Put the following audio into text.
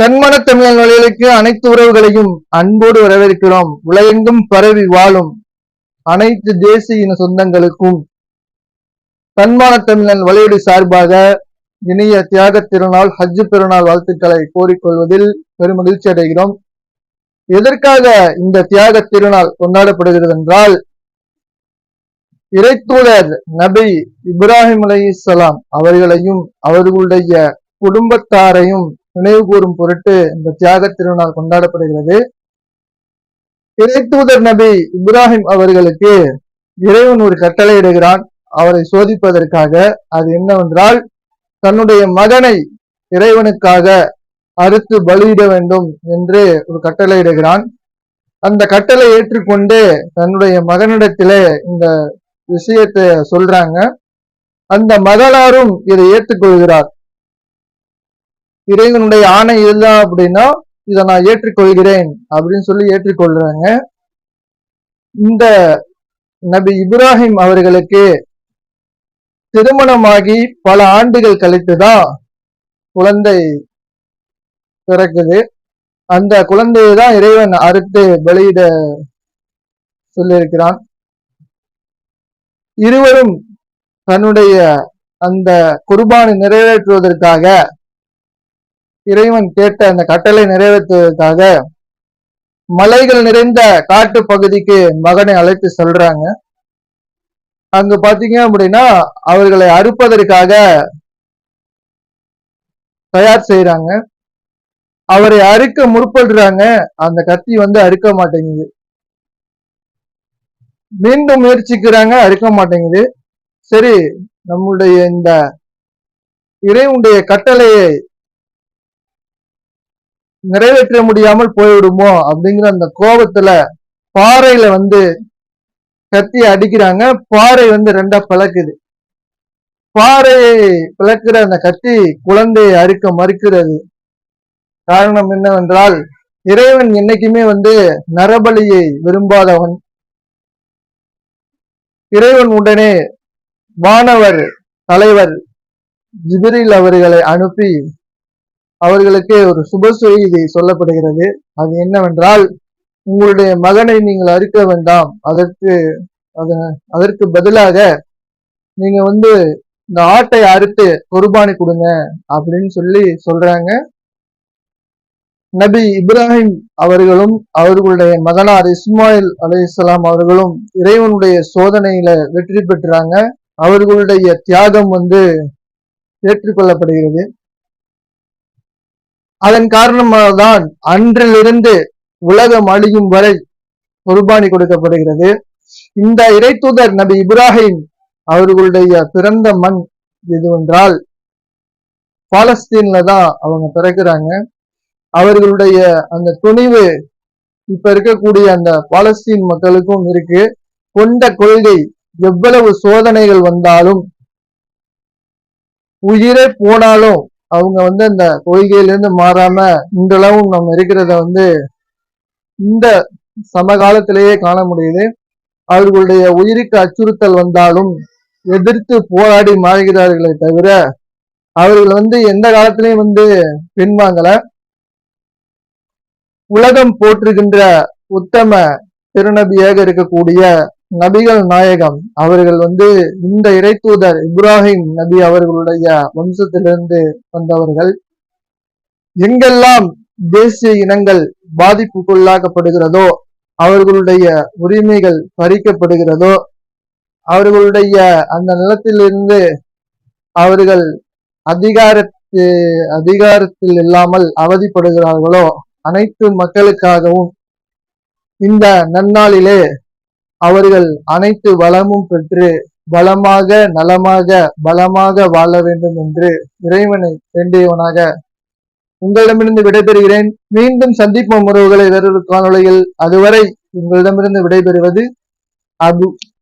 தன்மன தமிழன் வழிகளுக்கு அனைத்து உறவுகளையும் அன்போடு வரவேற்கிறோம். உலகெங்கும் பரவி வாழும் அனைத்து தேசிய இன சொந்தங்களுக்கும் தன்மான தமிழன் வழியடி சார்பாக இனிய தியாக திருநாள் ஹஜ்ஜு பெருநாள் வாழ்த்துக்களை கோரிக்கொள்வதில் பெருமகிழ்ச்சி அடைகிறோம். எதற்காக இந்த தியாக திருநாள் கொண்டாடப்படுகிறது என்றால் இறைத்தூதர் நபி இப்ராஹிம் அலி அவர்களையும் அவர்களுடைய குடும்பத்தாரையும் நினைவு கூறும் பொருட்டு இந்த தியாக திருநாள் கொண்டாடப்படுகிறது. இறைத்தூதர் நபி இப்ராஹிம் அவர்களுக்கு இறைவன் ஒரு கட்டளை இடுகிறான். அவரை சோதிப்பதற்காக அது என்னவென்றால் தன்னுடைய மகனை இறைவனுக்காக அறுத்து பலியிட வேண்டும் என்று ஒரு கட்டளையிடுகிறான் அந்த கட்டளை ஏற்றுக்கொண்டு தன்னுடைய மகனிடத்திலே இந்த விஷயத்தை சொல்றாங்க. அந்த மகளாரும் இதை ஏற்றுக்கொள்கிறார். இறைவனுடைய ஆணை இல்லை அப்படின்னா இதை நான் ஏற்றுக்கொள்கிறேன் அப்படின்னு சொல்லி ஏற்றுக்கொள்றாங்க. இந்த நபி இப்ராஹிம் அவர்களுக்கு திருமணமாகி பல ஆண்டுகள் கழித்துதான் குழந்தை பிறக்குது. அந்த குழந்தையை தான் இறைவன் அறுத்து வெளியிட சொல்லியிருக்கிறான். இருவரும் தன்னுடைய அந்த குர்பானை நிறைவேற்றுவதற்காக இறைவன் கேட்ட அந்த கட்டளை நிறைவேற்றுவதற்காக மலைகள் நிறைந்த காட்டு பகுதிக்கு மகனை அழைத்து செல்றாங்க. அங்க பாத்தீங்க அப்படின்னா அவர்களை அறுப்பதற்காக தயார் செய்யறாங்க அவரை அறுக்க முற்படுறாங்க. அந்த கத்தி வந்து அறுக்க மாட்டேங்குது. மீண்டும் முயற்சிக்கிறாங்க அறுக்க மாட்டேங்குது. சரி நம்முடைய இந்த இறைவனுடைய கட்டளையை நிறைவேற்ற முடியாமல் போய்விடுமோ அப்படிங்கிற அந்த கோபத்துல பாறையில வந்து கத்தி அடிக்கிறாங்க. பாறை வந்து ரெண்டா பிளக்குது. பாறையை பிளக்கிற அந்த கத்தி குழந்தையை அறுக்க மறுக்கிறது. காரணம் என்னவென்றால் இறைவன் என்னைக்குமே வந்து நரபலியை விரும்பாதவன். இறைவன் உடனே வானவர் தலைவர் ஜிபிரில் அவர்களை அனுப்பி அவர்களுக்கு ஒரு சுப செய்தி சொல்லப்படுகிறது. அது என்னவென்றால் உங்களுடைய மகனை நீங்கள் அறுக்க வேண்டாம். அதற்கு அதற்கு பதிலாக நீங்க வந்து இந்த ஆட்டை அறுத்து குர்பானி கொடுங்க அப்படின்னு சொல்லி சொல்றாங்க. நபி இப்ராஹிம் அவர்களும் அவர்களுடைய மகனார் இஸ்மாயில் அலையாம் அவர்களும் இறைவனுடைய சோதனையில வெற்றி பெற்றாங்க. அவர்களுடைய தியாகம் வந்து ஏற்றுக்கொள்ளப்படுகிறது. அதன் காரணமாக தான் அன்றிலிருந்து உலகம் அழியும் வரை குர்பானி கொடுக்கப்படுகிறது. இந்த இறைத்தூதர் நபி இப்ராஹிம் அவர்களுடைய பிறந்த மண் எதுவென்றால் பாலஸ்தீன்ல தான் அவங்க பிறக்கிறாங்க. அவர்களுடைய அந்த துணிவு இப்ப இருக்கக்கூடிய அந்த பாலஸ்தீன் மக்களுக்கும் இருக்கு. கொண்ட கொள்கை எவ்வளவு சோதனைகள் வந்தாலும் உயிரே போனாலும் அவங்க வந்து அந்த கொள்கையிலேருந்து மாறாம இன்றளவும் நம்ம இருக்கிறத வந்து இந்த சமகாலத்திலேயே காண முடியுது. அவர்களுடைய உயிருக்கு அச்சுறுத்தல் வந்தாலும் எதிர்த்து போராடி மாறுகிறார்களே தவிர அவர்கள் வந்து எந்த காலத்திலையும் வந்து பின்வாங்கல. உலகம் போற்றுகின்ற உத்தம திருநபியாக இருக்கக்கூடிய நபிகள் நாயகம். அவர்கள் வந்து இந்த இறைத்தூதர் இப்ராஹிம் நபி அவர்களுடைய வம்சத்திலிருந்து வந்தவர்கள். எங்கெல்லாம் தேசிய இனங்கள் பாதிப்புக்குள்ளாக்கப்படுகிறதோ அவர்களுடைய உரிமைகள் பறிக்கப்படுகிறதோ அவர்களுடைய அந்த நிலத்திலிருந்து அவர்கள் அதிகாரத்து அதிகாரத்தில் இல்லாமல் அவதிப்படுகிறார்களோ அனைத்து மக்களுக்காகவும் இந்த நன்னாளிலே அவர்கள் அனைத்து வளமும் பெற்று பலமாக நலமாக பலமாக வாழ வேண்டும் என்று இறைவனை வேண்டியவனாக உங்களிடமிருந்து விடைபெறுகிறேன். மீண்டும் சந்திப்போம் உறவுகளை வேறொரு காணொலியில் அதுவரை உங்களிடமிருந்து விடைபெறுவது அபு.